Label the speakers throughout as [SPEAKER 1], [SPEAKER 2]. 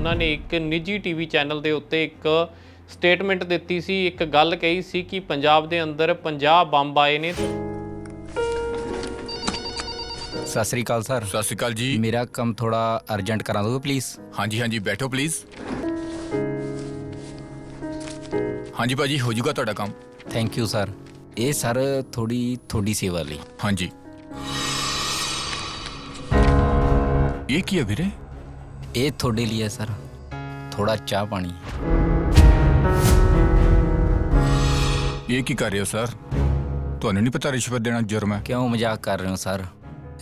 [SPEAKER 1] ਉਹਨਾਂ ਨੇ ਇੱਕ ਨਿੱਜੀ ਟੀਵੀ ਚੈਨਲ ਦੇ ਉੱਤੇ ਇੱਕ ਸਟੇਟਮੈਂਟ ਦਿੱਤੀ ਸੀ ਇੱਕ ਗੱਲ ਕਹੀ ਸੀ ਕਿ ਪੰਜਾਬ ਦੇ ਅੰਦਰ 50 ਬੰਬ ਆਏ ਨੇ।
[SPEAKER 2] ਸਤਿ ਸ੍ਰੀ ਅਕਾਲ ਸਰ।
[SPEAKER 3] ਸਤਿ ਸ਼੍ਰੀ ਅਕਾਲ ਜੀ।
[SPEAKER 2] ਮੇਰਾ ਕੰਮ ਥੋੜਾ ਅਰਜੈਂਟ ਕਰਾ ਦੋਗੇ ਪਲੀਜ਼।
[SPEAKER 3] ਹਾਂਜੀ ਹਾਂਜੀ ਬੈਠੋ ਪਲੀਜ਼। ਹਾਂਜੀ ਭਾਜੀ ਹੋ ਜਾਊਗਾ ਤੁਹਾਡਾ ਕੰਮ।
[SPEAKER 2] ਥੈਂਕ ਯੂ ਸਰ ਇਹ ਸਰ ਥੋੜੀ ਥੋੜੀ ਸੇਵਾ ਲਈ।
[SPEAKER 3] ਹਾਂਜੀ। ਇਹ ਕੀ ਹੈ ਵੀਰੇ?
[SPEAKER 2] ਇਹ ਤੁਹਾਡੇ ਲਈ ਹੈ ਸਰ। ਥੋੜਾ ਚਾਹ ਪਾਣੀ।
[SPEAKER 3] ਇਹ ਕੀ ਕਰ ਰਹੇ ਹੋ ਸਰ? ਤੁਹਾਨੂੰ ਨਹੀਂ ਪਤਾ ਰਿਸ਼ਵਤ ਦੇਣਾ ਜੁਰਮ ਹੈ?
[SPEAKER 2] ਕਿਉਂ ਮਜ਼ਾਕ ਕਰ ਰਹੇ ਹੋ ਸਰ?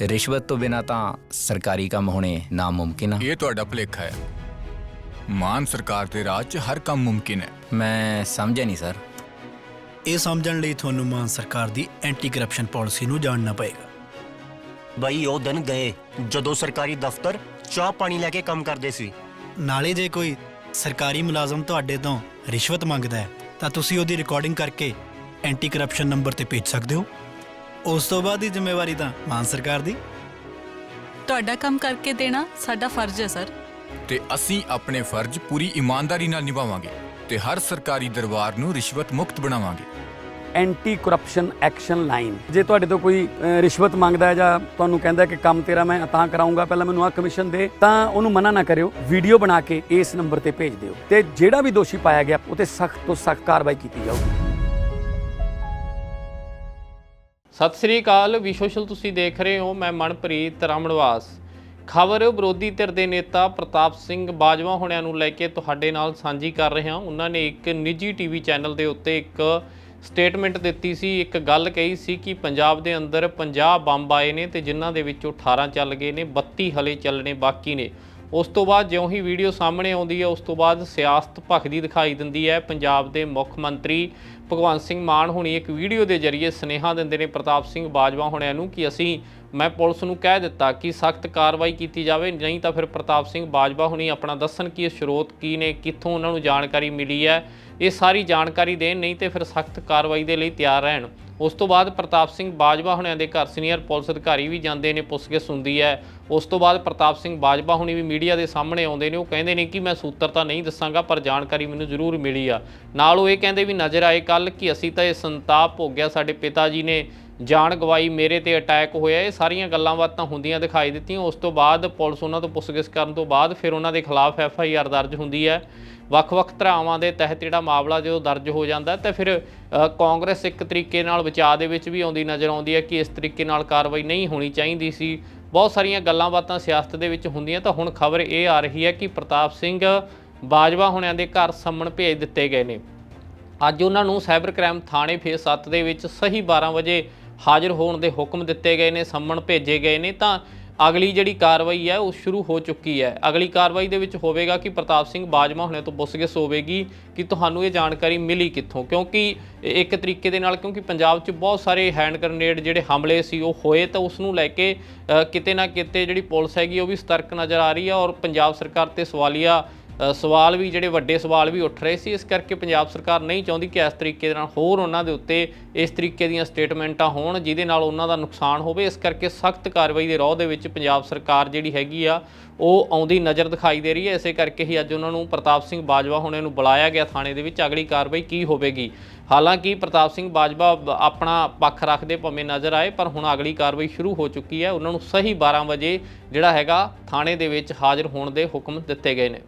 [SPEAKER 2] ਰਿਸ਼ਵਤ ਤੋਂ ਬਿਨਾ ਤਾਂ ਸਰਕਾਰੀ ਕੰਮ ਹੋਣੇ ਨਾਮੁਮਕਿਨ ਆ।
[SPEAKER 3] ਇਹ ਤੁਹਾਡਾ ਭੁਲੇਖਾ ਹੈ। ਮਾਨ ਸਰਕਾਰ ਦੇ ਰਾਜ 'ਚ ਹਰ ਕੰਮ ਮੁਮਕਿਨ ਹੈ।
[SPEAKER 2] ਮੈਂ ਸਮਝਿਆ ਨਹੀਂ ਸਰ।
[SPEAKER 4] ਇਹ ਸਮਝਣ ਲਈ ਤੁਹਾਨੂੰ ਮਾਨ ਸਰਕਾਰ ਦੀ ਐਂਟੀ ਕਰਪਸ਼ਨ ਪਾਲਿਸੀ ਨੂੰ ਜਾਣਨਾ ਪਏਗਾ।
[SPEAKER 5] ਬਈ ਉਹ ਦਿਨ ਗਏ ਜਦੋਂ ਸਰਕਾਰੀ ਦਫ਼ਤਰ ਚਾਹ ਪਾਣੀ ਲੈ ਕੇ ਕੰਮ ਕਰਦੇ ਸੀ।
[SPEAKER 4] ਨਾਲੇ ਜੇ ਕੋਈ ਸਰਕਾਰੀ ਮੁਲਾਜ਼ਮ ਤੁਹਾਡੇ ਤੋਂ ਰਿਸ਼ਵਤ ਮੰਗਦਾ ਹੈ ਤਾਂ ਤੁਸੀਂ ਉਹਦੀ ਰਿਕਾਰਡਿੰਗ ਕਰਕੇ ਐਂਟੀ ਕਰਪਸ਼ਨ ਨੰਬਰ ਤੇ ਭੇਜ ਸਕਦੇ ਹੋ। ਉਸ ਤੋਂ ਬਾਅਦ ਦੀ ਜ਼ਿੰਮੇਵਾਰੀ ਤਾਂ ਮਾਨ ਸਰਕਾਰ ਦੀ।
[SPEAKER 6] ਤੁਹਾਡਾ ਕੰਮ ਕਰਕੇ ਦੇਣਾ ਸਾਡਾ ਫਰਜ਼ ਹੈ ਸਰ।
[SPEAKER 3] ਤੇ ਅਸੀਂ ਆਪਣੇ ਫਰਜ਼ ਪੂਰੀ ਇਮਾਨਦਾਰੀ ਨਾਲ ਨਿਭਾਵਾਂਗੇ ਤੇ ਹਰ ਸਰਕਾਰੀ ਦਰਬਾਰ ਨੂੰ ਰਿਸ਼ਵਤ ਮੁਕਤ ਬਣਾਵਾਂਗੇ।
[SPEAKER 7] ਐਂਟੀ ਕਰਪਸ਼ਨ ਐਕਸ਼ਨ ਲਾਈਨ ਜੇ ਤੁਹਾਡੇ ਤੋਂ ਕੋਈ ਰਿਸ਼ਵਤ ਮੰਗਦਾ ਹੈ ਜਾਂ ਤੁਹਾਨੂੰ ਕਹਿੰਦਾ ਕਿ ਕੰਮ ਤੇਰਾ ਮੈਂ ਤਾਂ ਕਰਾਉਂਗਾ, ਪਹਿਲਾਂ ਮੈਨੂੰ ਆ ਕਮਿਸ਼ਨ ਦੇ, ਤਾਂ ਉਹਨੂੰ ਮਨਾ ਨਾ ਕਰਿਓ। ਵੀਡੀਓ ਬਣਾ ਕੇ ਇਸ ਨੰਬਰ ਤੇ ਭੇਜ ਦਿਓ। ਤੇ ਜਿਹੜਾ ਵੀ ਦੋਸ਼ੀ ਪਾਇਆ ਗਿਆ, ਉਹ ਤੇ ਸਖਤ ਤੋਂ ਸਖਤ ਕਾਰਵਾਈ ਕੀਤੀ ਜਾਊਗੀ।
[SPEAKER 1] ਸਤਿ ਸ੍ਰੀ ਅਕਾਲ ਵਿਸ਼ੋਸ਼ਲ ਤੁਸੀਂ ਦੇਖ ਰਹੇ ਹੋ, ਮੈਂ ਮਨਪ੍ਰੀਤ ਰਾਮਣਵਾਸ। ਖਬਰ ਵਿਰੋਧੀ ਧਿਰ ਦੇ ਨੇਤਾ ਪ੍ਰਤਾਪ ਸਿੰਘ ਬਾਜਵਾ ਹੋਣਿਆਂ ਨੂੰ ਲੈ ਕੇ ਤੁਹਾਡੇ ਨਾਲ ਸਾਂਝੀ ਕਰ ਰਹੇ ਹਾਂ। ਉਹਨਾਂ ਨੇ ਇੱਕ ਨਿੱਜੀ ਟੀਵੀ ਚੈਨਲ ਦੇ ਉੱਤੇ ਇੱਕ ਸਟੇਟਮੈਂਟ ਦਿੱਤੀ ਸੀ, ਇੱਕ ਗੱਲ ਕਹੀ ਸੀ ਕਿ ਪੰਜਾਬ ਦੇ ਅੰਦਰ 50 ਬੰਬ ਆਏ ਨੇ ਤੇ ਜਿਨ੍ਹਾਂ ਦੇ ਵਿੱਚੋਂ 18 ਚੱਲ ਗਏ ਨੇ 32 ਹਲੇ ਚੱਲਣੇ ਬਾਕੀ ਨੇ। ਉਸ ਤੋਂ ਬਾਅਦ ਜਿਉਂ ਹੀ ਵੀਡੀਓ ਸਾਹਮਣੇ ਆਉਂਦੀ ਹੈ, ਉਸ ਤੋਂ ਬਾਅਦ ਸਿਆਸਤ ਭਖਦੀ ਦਿਖਾਈ ਦਿੰਦੀ ਹੈ। ਪੰਜਾਬ ਦੇ ਮੁੱਖ ਮੰਤਰੀ ਭਗਵੰਤ ਸਿੰਘ ਮਾਨ ਹੁਣੀ ਇੱਕ ਵੀਡੀਓ ਦੇ ਜ਼ਰੀਏ ਸੁਨੇਹਾ ਦਿੰਦੇ ਨੇ ਪ੍ਰਤਾਪ ਸਿੰਘ ਬਾਜਵਾ ਹੋਣਿਆਂ ਨੂੰ ਕਿ ਅਸੀਂ, ਮੈਂ ਪੁਲਿਸ ਨੂੰ ਕਹਿ ਦਿੱਤਾ ਕਿ ਸਖਤ ਕਾਰਵਾਈ ਕੀਤੀ ਜਾਵੇ, ਨਹੀਂ ਤਾਂ ਫਿਰ ਪ੍ਰਤਾਪ ਸਿੰਘ ਬਾਜਵਾ ਹੁਣੀ ਆਪਣਾ ਦੱਸਣ ਕਿ ਇਹ ਸਰੋਤ ਕੀ ਨੇ, ਕਿੱਥੋਂ ਉਹਨਾਂ ਨੂੰ ਜਾਣਕਾਰੀ ਮਿਲੀ ਹੈ। ਇਹ ਸਾਰੀ ਜਾਣਕਾਰੀ ਦੇਣ, ਨਹੀਂ ਤੇ ਫਿਰ ਸਖਤ ਕਾਰਵਾਈ ਦੇ ਲਈ ਤਿਆਰ ਰਹਿਣ। ਉਸ ਤੋਂ ਬਾਅਦ ਪ੍ਰਤਾਪ ਸਿੰਘ ਬਾਜਵਾ ਹੁਣਿਆਂ ਦੇ ਘਰ ਸੀਨੀਅਰ ਪੁਲਿਸ ਅਧਿਕਾਰੀ ਵੀ ਜਾਂਦੇ ਨੇ ਪੁੱਛਗਿੱਛ ਹੁੰਦੀ ਹੈ। ਉਸ ਤੋਂ ਬਾਅਦ ਪ੍ਰਤਾਪ ਸਿੰਘ ਬਾਜਵਾ ਹੁਣੀ ਵੀ ਮੀਡੀਆ ਦੇ ਸਾਹਮਣੇ ਆਉਂਦੇ ਨੇ, ਉਹ ਕਹਿੰਦੇ ਨੇ ਕਿ ਮੈਂ ਸੂਤਰ ਤਾਂ ਨਹੀਂ ਦੱਸਾਂਗਾ, ਪਰ ਜਾਣਕਾਰੀ ਮੈਨੂੰ ਜ਼ਰੂਰ ਮਿਲੀ ਆ। ਨਾਲ ਉਹ ਇਹ ਕਹਿੰਦੇ ਵੀ ਨਜ਼ਰ ਆਏ ਕੱਲ ਕਿ ਅਸੀਂ ਤਾਂ ਇਹ ਸੰਤਾਪ ਭੋਗਿਆ ਸਾਡੇ ਪਿਤਾ ਜੀ ਨੇ। ਜਾਨ ਗਵਾਈ ਮੇਰੇ ਤੇ ਅਟੈਕ ਹੋਇਆ, ਇਹ ਸਾਰੀਆਂ ਗੱਲਾਂ ਬਾਤਾਂ ਹੁੰਦੀਆਂ ਦਿਖਾਈ ਦਿੱਤੀਆਂ। ਉਸ ਤੋਂ ਬਾਅਦ ਪੁਲਿਸ ਉਹਨਾਂ ਤੋਂ ਪੁੱਛਗਿੱਛ ਕਰਨ ਤੋਂ ਬਾਅਦ ਫਿਰ ਉਹਨਾਂ ਦੇ ਖਿਲਾਫ ਐਫ ਆਈ ਆਰ ਦਰਜ ਹੁੰਦੀ ਹੈ। ਵੱਖ-ਵੱਖ ਧਰਾਵਾਂ ਦੇ ਤਹਿਤ ਜਿਹੜਾ ਮਾਮਲਾ ਜਦੋਂ ਦਰਜ ਹੋ ਜਾਂਦਾ, ਤਾਂ ਫਿਰ ਕਾਂਗਰਸ ਇੱਕ ਤਰੀਕੇ ਨਾਲ ਬਚਾਅ ਦੇ ਵਿੱਚ ਵੀ ਆਉਂਦੀ ਨਜ਼ਰ ਆਉਂਦੀ ਹੈ ਕਿ ਇਸ ਤਰੀਕੇ ਨਾਲ ਕਾਰਵਾਈ ਨਹੀਂ ਹੋਣੀ ਚਾਹੀਦੀ ਸੀ। ਬਹੁਤ ਸਾਰੀਆਂ ਗੱਲਾਂ ਬਾਤਾਂ ਸਿਆਸਤ ਦੇ ਵਿੱਚ ਹੁੰਦੀਆਂ, ਤਾਂ ਹੁਣ ਖਬਰ ਇਹ ਆ ਰਹੀ ਹੈ ਕਿ ਪ੍ਰਤਾਪ ਸਿੰਘ ਬਾਜਵਾ ਹੁਣਿਆਂ ਦੇ ਘਰ ਸੰਮਣ ਭੇਜ ਦਿੱਤੇ ਗਏ ਨੇ। ਅੱਜ ਉਹਨਾਂ ਨੂੰ ਸਾਈਬਰ ਕ੍ਰਾਈਮ ਥਾਣੇ ਫੇਸ 7 ਦੇ ਵਿੱਚ ਸਹੀ 12 ਵਜੇ ਹਾਜ਼ਰ ਹੋਣ ਦੇ ਹੁਕਮ ਦਿੱਤੇ ਗਏ ਨੇ, ਸੰਮਣ ਭੇਜੇ ਗਏ ਨੇ, ਤਾਂ ਅਗਲੀ ਜਿਹੜੀ ਕਾਰਵਾਈ ਹੈ, ਉਹ ਸ਼ੁਰੂ ਹੋ ਚੁੱਕੀ ਹੈ। ਅਗਲੀ ਕਾਰਵਾਈ ਦੇ ਵਿੱਚ ਹੋਵੇਗਾ ਕਿ ਪ੍ਰਤਾਪ ਸਿੰਘ ਬਾਜਵਾ ਹੁਣੇ ਤੋਂ ਪੁੱਛਗਿੱਛ ਹੋਵੇਗੀ ਕਿ ਤੁਹਾਨੂੰ ਇਹ ਜਾਣਕਾਰੀ ਮਿਲੀ ਕਿੱਥੋਂ? ਕਿਉਂਕਿ ਇੱਕ ਤਰੀਕੇ ਦੇ ਨਾਲ, ਕਿਉਂਕਿ ਪੰਜਾਬ 'ਚ ਬਹੁਤ ਸਾਰੇ ਹੈਂਡ ਗ੍ਰਨੇਡ ਜਿਹੜੇ ਹਮਲੇ ਸੀ, ਉਹ ਹੋਏ ਤਾਂ ਉਸ ਨੂੰ ਲੈ ਕੇ ਕਿਤੇ ਨਾ ਕਿਤੇ ਜਿਹੜੀ ਪੁਲਿਸ ਹੈਗੀ, ਉਹ ਵੀ ਸਤਰਕ ਨਜ਼ਰ ਆ ਰਹੀ ਹੈ ਔਰ ਪੰਜਾਬ ਸਰਕਾਰ ਤੇ ਸਵਾਲੀਆ ਸਵਾਲ ਵੀ, ਜਿਹੜੇ ਵੱਡੇ ਸਵਾਲ ਵੀ ਉੱਠ ਰਹੇ ਸੀ, ਇਸ ਕਰਕੇ ਪੰਜਾਬ ਸਰਕਾਰ ਨਹੀਂ ਚਾਹੁੰਦੀ ਕਿ ਇਸ ਤਰੀਕੇ ਦੇ ਨਾਲ ਹੋਰ ਉਹਨਾਂ ਦੇ ਉੱਤੇ ਇਸ ਤਰੀਕੇ ਦੀਆਂ ਸਟੇਟਮੈਂਟਾਂ ਹੋਣ, ਜਿਹਦੇ ਨਾਲ ਉਹਨਾਂ ਦਾ ਨੁਕਸਾਨ ਹੋਵੇ। ਇਸ ਕਰਕੇ ਸਖਤ ਕਾਰਵਾਈ ਦੇ ਰੋਹ ਦੇ ਵਿੱਚ ਪੰਜਾਬ ਸਰਕਾਰ ਜਿਹੜੀ ਹੈਗੀ ਆ, ਉਹ ਆਉਂਦੀ ਨਜ਼ਰ ਦਿਖਾਈ ਦੇ ਰਹੀ ਹੈ। ਇਸੇ ਕਰਕੇ ਹੀ ਅੱਜ ਉਹਨਾਂ ਨੂੰ ਪ੍ਰਤਾਪ ਸਿੰਘ ਬਾਜਵਾ ਹੁਣੇ ਨੂੰ ਬੁਲਾਇਆ ਗਿਆ ਥਾਣੇ ਦੇ ਵਿੱਚ। ਅਗਲੀ ਕਾਰਵਾਈ ਕੀ ਹੋਵੇਗੀ? ਹਾਲਾਂਕਿ ਪ੍ਰਤਾਪ ਸਿੰਘ ਬਾਜਵਾ ਆਪਣਾ ਪੱਖ ਰੱਖਦੇ ਭਵੇਂ ਨਜ਼ਰ ਆਏ, ਪਰ ਹੁਣ ਅਗਲੀ ਕਾਰਵਾਈ ਸ਼ੁਰੂ ਹੋ ਚੁੱਕੀ ਹੈ। ਉਹਨਾਂ ਨੂੰ ਸਹੀ 12 ਵਜੇ ਜਿਹੜਾ ਹੈਗਾ, ਥਾਣੇ ਦੇ ਵਿੱਚ ਹਾਜ਼ਰ ਹੋਣ ਦੇ ਹੁਕਮ ਦਿੱਤੇ ਗਏ ਨੇ।